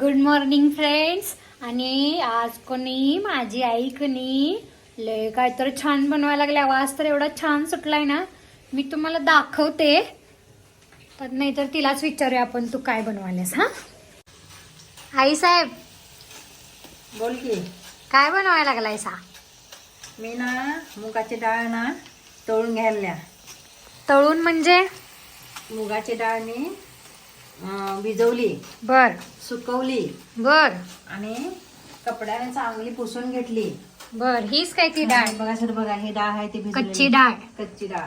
Good morning friends आणि आज कोणी माझी आई कोणी लय काय तर छान बनवायला लागले. आवाज तर एवढा छान सुटलाय ना. मी तुम्हाला दाखवते. तर नाहीतर तिलाच विचारूया आपण तू काय बनवायलास हा? आई साहेब. बोल की. काय बनवायला लागलाय सा मी ना मुगाची डाळ ना तळून घ्यायला तळून म्हणजे? मुगाची डाळ मी अं, भिजवली बर. सुकवली बर. आणि कपड्याने चांगली पुसून घेतली. बर हीच काय ती डाळ? बघा सर बघा ही डाळ आहे ती. कच्ची डाळ. कच्ची डाळ.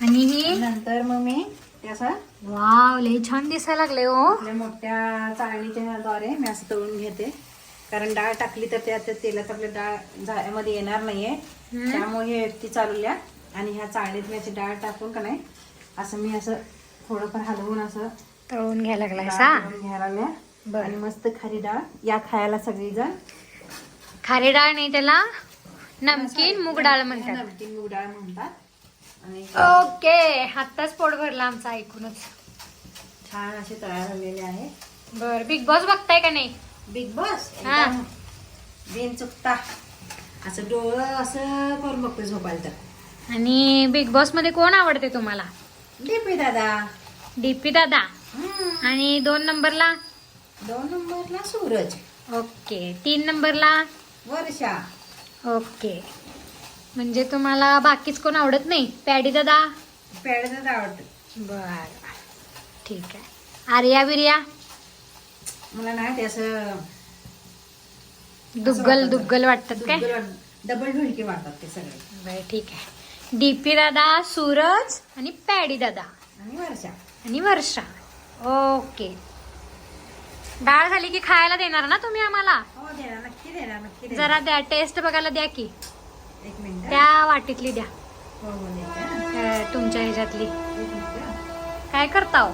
आणि ही? नंतर मग मी ते असं वाव लय छान दिसायला लागले हो. आपल्या मोठ्या चाळणीच्या द्वारे मी असं तळून घेते. कारण डाळ टाकली तर त्या त्या तेलात आपल्या डाळ झाल्यामध्ये येणार नाहीये. हम्म. त्यामुळे हे ती चालवल्या आणि ह्या चाळणीत मी अशी डाळ टाकून का नाही असं मी असं थोडंफार हलवून असं तळून घ्यायला लागलाय सा तळून घ्यायला लागल्या. बरं. आणि मस्त खारी डाळ. या खायला सगळीजण. खारी डाळ नाही त्याला नमकीन मूग डाळ म्हणतात. नमकीन मूग डाळ म्हणतात. आणि ओके आत्ताच पोट भरला आमचा ऐकूनच. छान असे तयार झालेले आहे. बर बिग बॉस बघताय का नाही? बिग बॉस हा. एकदम. बिन चुकता. असं डोळं असं करून बघतो झोपायला तर. आणि बिग बॉसमध्ये कोण आवडते तुम्हाला? डीपी दादा. डीपी दादा. आणि दोन नंबरला? दोन नंबरला सूरज. ओके. तीन नंबरला? वर्षा. ओके. म्हणजे तुम्हाला बाकीच कोण आवडत नाही? पॅडी दादा? पेड दादा आवडतं. बर ठीक आहे. आर्या बिर्या? मला नाही ते असं दुग्गल. दुग्गल वाटतात काय? डबल ढुलके वाटतात ते सगळे. बर ठीक आहे. डीपी दादा सूरज आणि पॅडी दादा. आणि वर्षा. आणि वर्षा. ओके. डाळ झाली की खायला देणार ना तुम्ही आम्हाला? हो देणार. नक्की देणार नक्की देणार. जरा द्या टेस्ट बघायला द्या की. एक मिनिट. त्या वाटीतली द्या. हो हो देते. अं, तुमच्या ह्याच्यातली. एक मिनिट. काय करता हो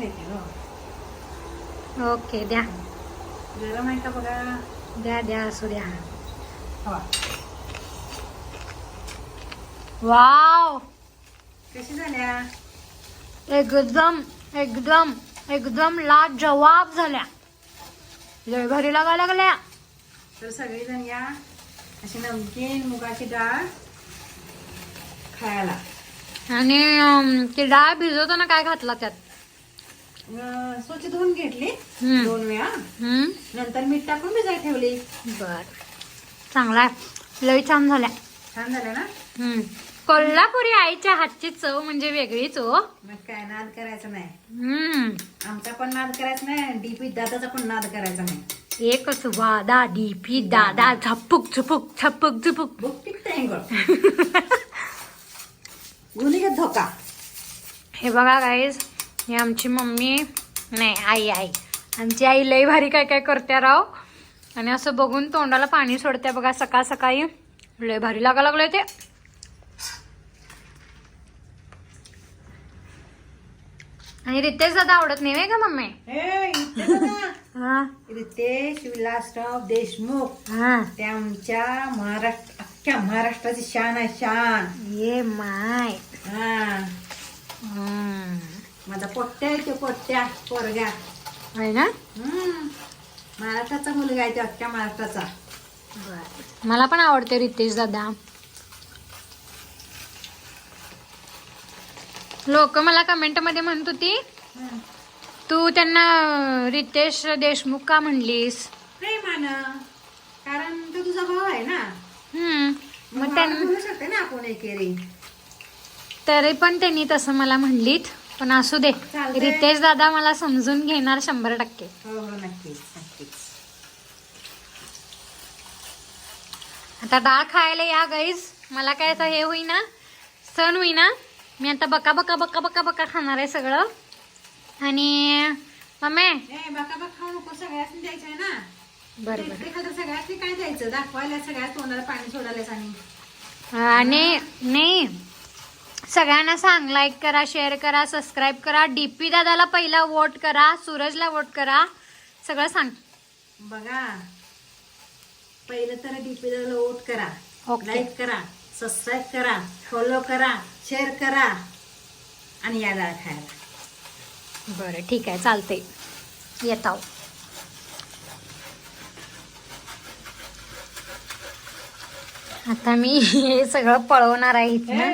देते हो ओके द्या. गरम आहे का बघा. द्या द्या असू द्या. वाव! कशी झाल्या? एकदम. एकदम एकदम लाजवाब झाल्या. लय भारी लागायला लागल्या. तर सगळेजण या अशी नमकीन मुगाची डाळ खायला. आणि ती डाळ भिजवताना काय घातला त्यात? अं, स्वच्छ धुवून घेतली. हम्म. दोन वेळा. हम्म. नंतर मीठ टाकून भिजाय ठेवली. बर. चांगला आहे. लय छान झाल्या. छान झालं ना? हम्म. कोल्हापुरी आईच्या हातची चव म्हणजे वेगळीच हो. मग काय नाद करायचा नाही. हम्म. आमचा पण नाद करायचा नाही डीपी दादाचा पण नाद करायचा नाही. एकच वादा डीपी दादा झपुक झपुक झपुक झपुक. बुक टिकते गुन्हेगार धोका. हे बघा गाईज ही आमची मम्मी नाही आई आई. आमची आई लई भारी काय काय करते राव. आणि असं बघून तोंडाला पाणी सोडते बघा सकाळ सकाळी. लय भारी लागा लागलंय ते. आणि रितेश दादा आवडत नाही व्हय का मम्मी. हा. रितेश विलासराव देशमुख. हा. ते आमच्या महाराष्ट्र अख्ख्या महाराष्ट्राची शान आहे शान. ये माय. हा. हम्म. माझा पोट्ट्या आहे तो पोट्ट्या पोरगा. आहे ना? हम्म. महाराष्ट्राचा मुलगा आहे तो अख्ख्या महाराष्ट्राचा. मला पण आवडते रितेश दादा. लोक मला कमेंटमध्ये म्हणत होती. तू त्यांना रितेश देशमुख का म्हणलीस? प्रेमानं कारण तो तुझा भाऊ आहे ना. हम्म मग मग मला त्यां बोलू शकते ना आपण एकेरी तरी पण त्यांनी तसं मला म्हणलीत पण असू दे. चालतंय. रितेश दादा मला समजून घेणार शंभर टक्के. हो हो नक्कीच नक्कीच. आता डाळ खायला या गाईज मला काय आता हे होईना सण होईना. मी आता बका बका बका बका बका खाणार आहे सगळं. आणि मम्मी बका बका खाऊ नको सगळ्यासनी द्यायचं आहे ना. बरं बरं. एखादं सगळ्यासनी काय द्यायचं? दाखवायला सगळ्यात तोंडाला पाणी सोडायलाच आणि. आणि नाही सगळ्यांना सांग लाईक करा शेअर करा सबस्क्राईब करा. डीपी दादाला पहिला वोट करा सूरजला वोट करा. सगळं सांग. बघा. पहिलं तर डीपीला वोट करा. लाईक करा. सबस्क्राईब करा फॉलो करा शेअर करा आणि या डाळ खायला बरं ठीक आहे चालते येत आहो आता मी हे सगळं पळवणार आहे इथनं.